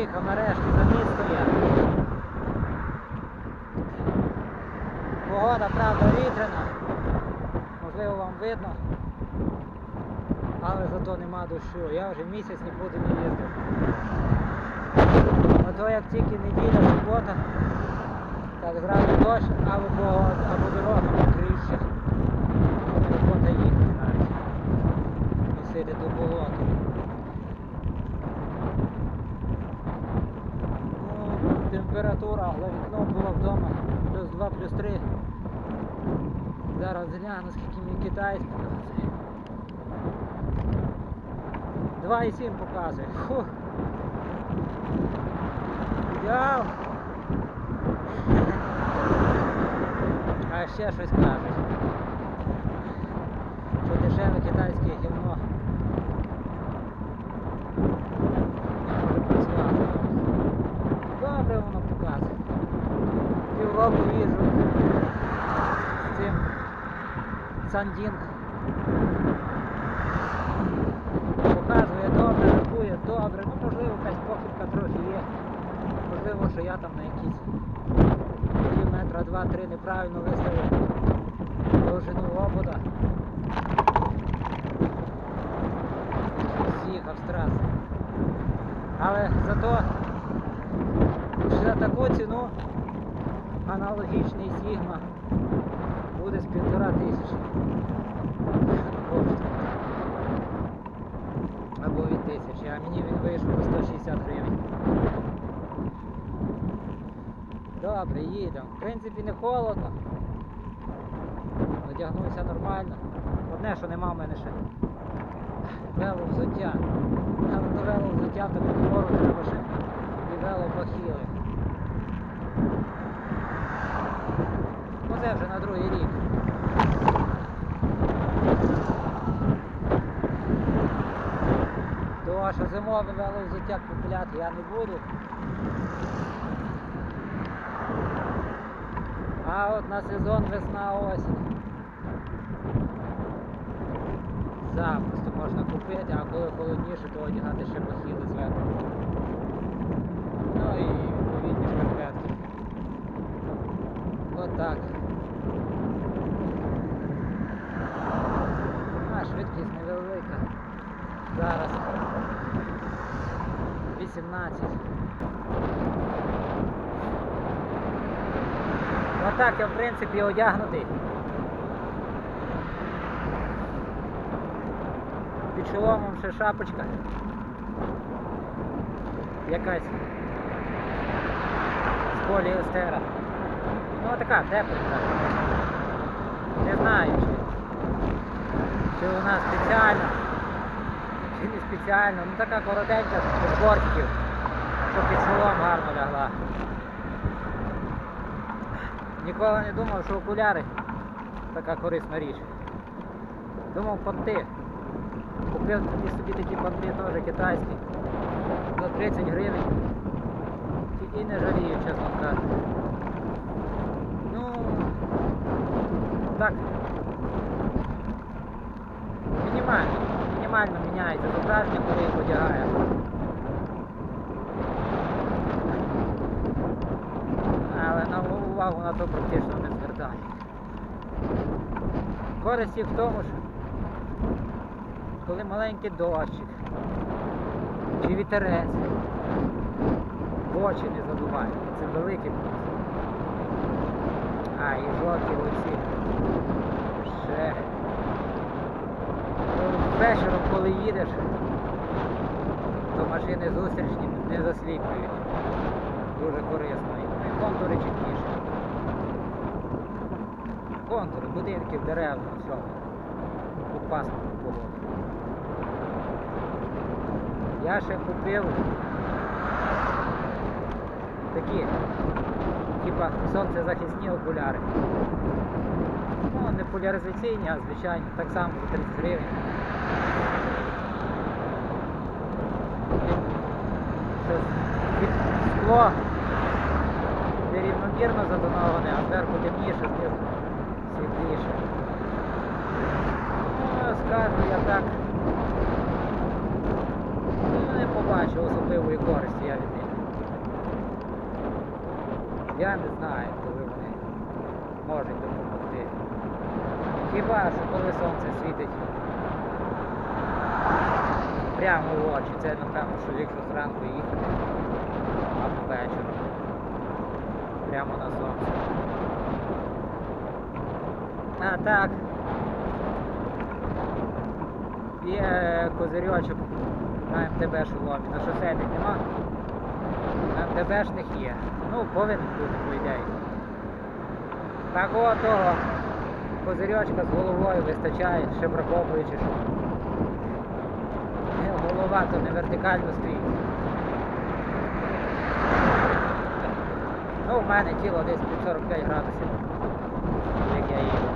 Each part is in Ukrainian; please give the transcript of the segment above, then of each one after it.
Виїхав нарешті за місто я. Погода, правда, вітряна. Можливо вам видно. Але зато нема дощу. Я вже місяць нікуди не їздив. А то як тільки неділя, субота, так зразу дощ, або, погода, або дорога мокріша. Неохота їхати навіть. Носити до болота. Ну, температура за вікном була вдома плюс 2, плюс 3. Зараз гляну, скільки мені китайський показує. 2,7 показує. Фух. Ідеал. А ще щось кажуть. Що дешеве китайське гівно. Не може працювати. Добре воно показує. Півроку їжджу з цим Сандінг. Показує добре, рахує добре. Ну можливо якась похибка трохи є. Можливо, що я там на якісь кілометра два-три неправильно виставив довжину обода. З'їхав з траси. Але зато за таку ціну аналогічний Сігма буде з півтора тисячі. Або від тисячі, а мені він вийшов за 160 гривень. Добре, їдемо. В принципі не холодно. Одягнувся нормально. Одне, що нема в мене ще вело взуття. Але до вело взуття то підбору треба ще і вело бахіли. 22 рік. Тому що зимове купляти я не буду. А от на сезон весна осінь. Запросто можна купити, а коли холодніше, то одягати ще похили зверху. Ну і відповідні шкарпетки. Отак. От 18. Отак я в принципі одягнутий. Під шоломом ще шапочка. Якась з поліестера. Ну така тепленька. Не знаю чи, чи вона спеціальна, спеціальна. Ну така коротенька з бортиків, щоб під шолом гарно лягла. Ніколи не думав, що окуляри така корисна річ. Думав понти. Купив собі такі понти теж китайські. За 30 гривень. І не жалію, чесно кажучи. Ну так. Мінімально. Мінімально міняється зображення, коли їх одягає. Але на увагу на то практично не звертаю. Користь їх в тому, що коли маленький дощик чи вітерець в очі не задуває. Це великий плюс. А, і жовті оці. Ще. Вечором, коли їдеш, то машини зустрічні не засліплюють. Дуже корисно. І контури чіткіші. Контури, будинків, дерев, всього. У пасмурну погоду. Я ще купив такі, типа сонцезахисні окуляри. Ну, не поляризаційні, а звичайні, так само за 30 гривень. Скло нерівномірно затоноване, а зверху темніше, знизу світліше. Ну, скажу я так. Ну, не побачив особливої користі я від них. Я не знаю, коли вони можуть допомогти. Хіба що коли сонце світить прямо в очі, це напевно, що якщо зранку їхати або вечором. Прямо на сонце. А так. Є козирьочок на МТБ шоломі. На шосейних нема. На МТБшних є. Ну, повинен бути, по ідеї. Так от того козирьочка з головою вистачає, ще враховуючи, що голова то не вертикально стоїть. Ну, в мене тіло десь під 45 градусів, як я їду.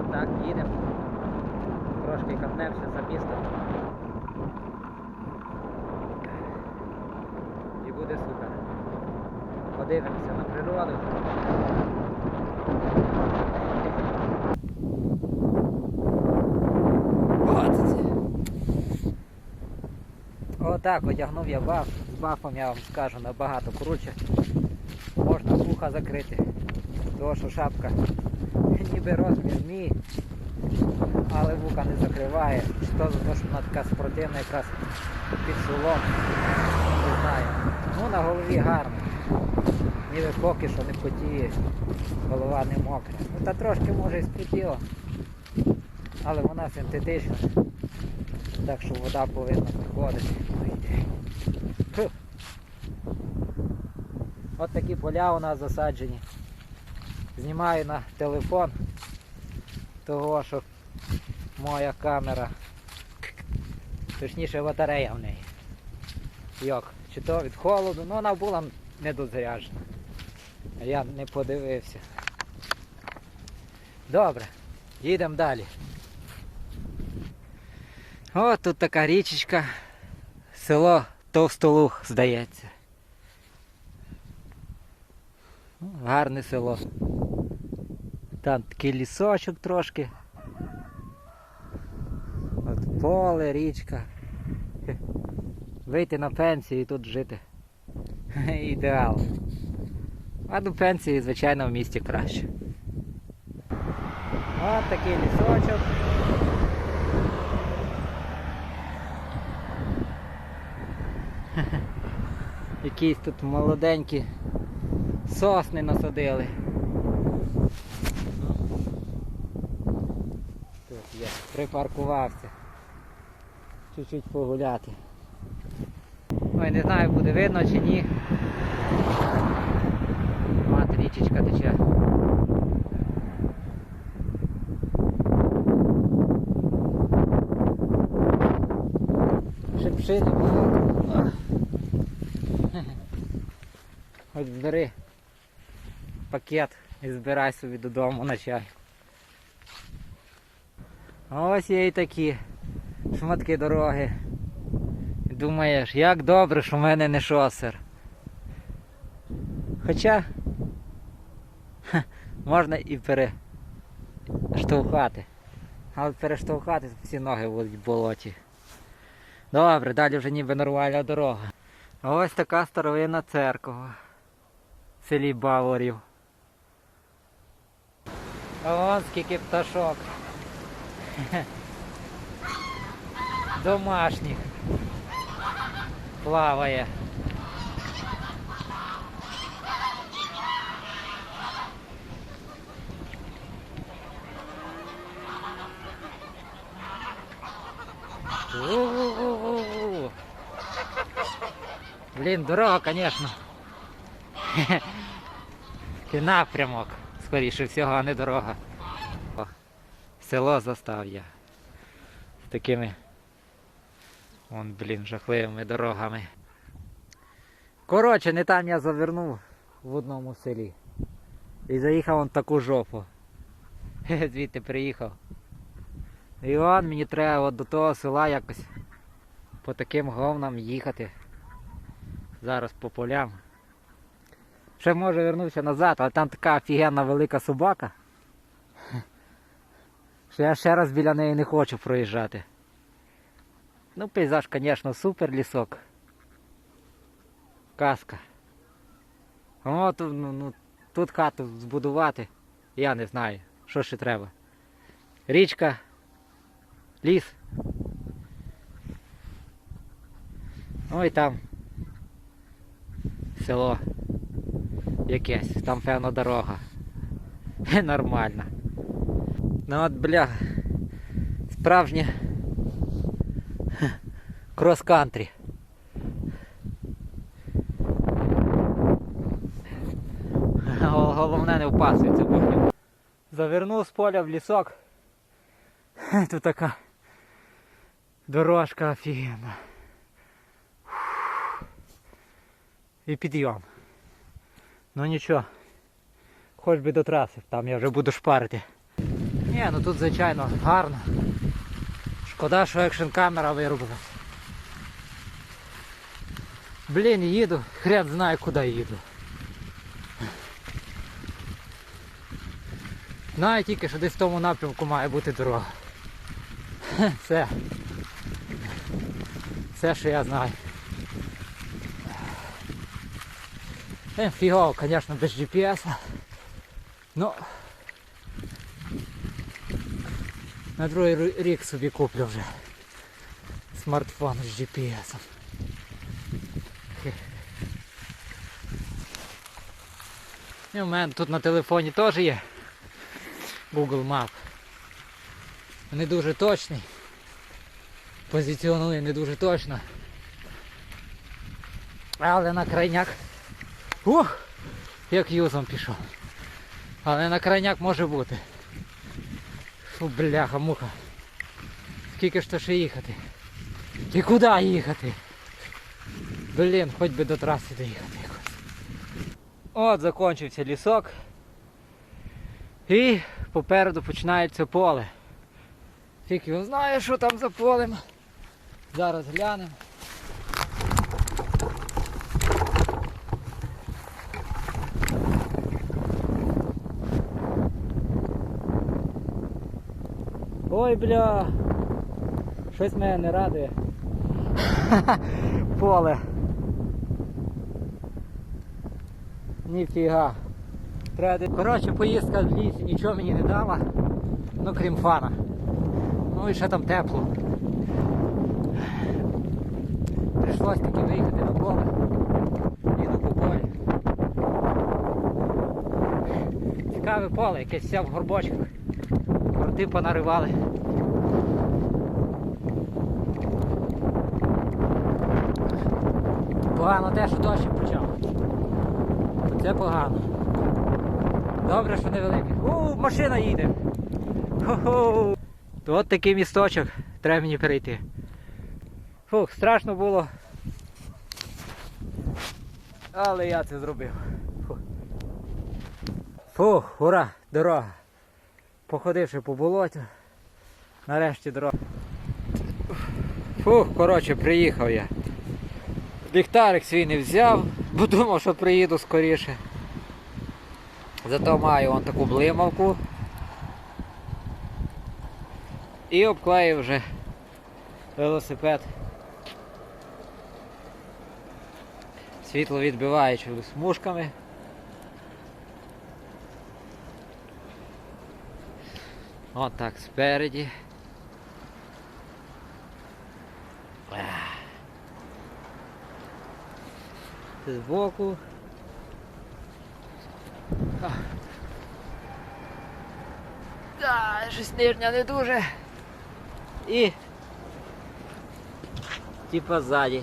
Отак їдемо. Трошки катнемося за місто. І буде супер. Подивимося на природу. От. Отак одягнув я баф. З бафом я вам скажу набагато круче. Можна вуха закрити. Тому що шапка ніби розмір мій, але вуха не закриває. То за те, що вона така спортивна якраз під шолом. Не знаю. Ну на голові гарно. Ніби поки що не потіє, голова не мокра. Ну та трошки може і спотіло. Але вона синтетична. Так що вода повинна приходити. От такі поля у нас засаджені. Знімаю на телефон того, що моя камера, точніше батарея в неї. Йок, чи то від холоду, ну вона була недозаряджена. Я не подивився. Добре, їдемо далі. О, тут така річечка. Село Товстолух, здається. Ну, Гарне село. Там такий лісочок трошки. От поле, річка. Вийти на пенсію і тут жити. Ідеал. А до пенсії, звичайно, в місті краще. От такий лісочок. Якісь тут молоденькі сосни насадили. Тут я припаркувався. Чуть-чуть погуляти. Ой, не знаю, буде видно чи ні. От річечка тече. Шипшини було. Хоч бери пакет і збирай собі додому на чай. Ось є і такі шматки дороги. Думаєш, як добре, що в мене не шосер. Хоча ха, можна і перештовхати. Але перештовхати всі ноги будуть в болоті. Добре, далі вже ніби нормальна дорога. Ось така старовинна церква в селі Баворів. А вон скільки пташок. Домашніх. Плаває. Блін, дорога, звісно. Такий напрямок, скоріше всього, а не дорога. Село Застав'я. З такими вон, блін, жахливими дорогами. Коротше, не там я завернув в одному селі. І заїхав он таку жопу. Звідти приїхав. І он мені треба от до того села якось по таким говнам їхати. Зараз по полям. Ще може вернувся назад, але там така офігенна велика собака. Що я ще раз біля неї не хочу проїжджати. Ну, пейзаж, звісно, супер лісок. Казка. О, тут, ну, ну, тут хату збудувати. Я не знаю, що ще треба. Річка, ліс. Ну і там село якесь, там певно дорога. Нормально. Ну от бля. Справжнє крос-кантрі. Головне не впасується вогню. Завернув з поля в лісок. Тут така дорожка офігенна. І підйом. Ну нічого. Хоч би до траси, там я вже буду шпарити. Ні, ну тут звичайно гарно. Шкода, що екшн камера виробилась. Блін, їду, хрен знає куди їду. Знаю тільки, що десь в тому напрямку має бути дорога. Все. Все, що я знаю. Е, Фігово, звісно, без GPS. Ну на другий рік собі куплю вже смартфон з GPS. І у мене тут на телефоні теж є Google Map. Не дуже точний. Позиціонує не дуже точно. Але на крайняк. Ух! Як юзом пішов. Але на крайняк може бути. Фу, бляха, муха. Скільки ж то ще їхати? І куди їхати? Блін, хоч би до траси доїхати якось. От закінчився лісок. І попереду починається поле. Тільки знає, що там за полем. Зараз глянемо. Ой, бля. Щось мене не радує. Поле. Ніфіга. Треба... Коротше, поїздка в лісі нічого мені не дала. Ну крім фана. Ну і ще там тепло. Прийшлось таки виїхати на поле. Їду по полі. Цікаве поле, якесь все в горбочках. Корти понаривали. Погано те, що дощ почав. Це погано. Добре, що невеликий. У, машина їде. Хо-хо. То От такий місточок треба мені перейти. Фух, страшно було. Але я це зробив. Фух ура, дорога. Походивши по болоту. Нарешті дорога. Фух, коротше, приїхав я. Ліхтарик свій не взяв, бо думав, що приїду скоріше. Зато маю вон таку блимавку. І обклеїв вже велосипед. Світло відбиваючими смужками. От так спереді. Збоку. Да, щось нижня не дуже. І типа ззаді.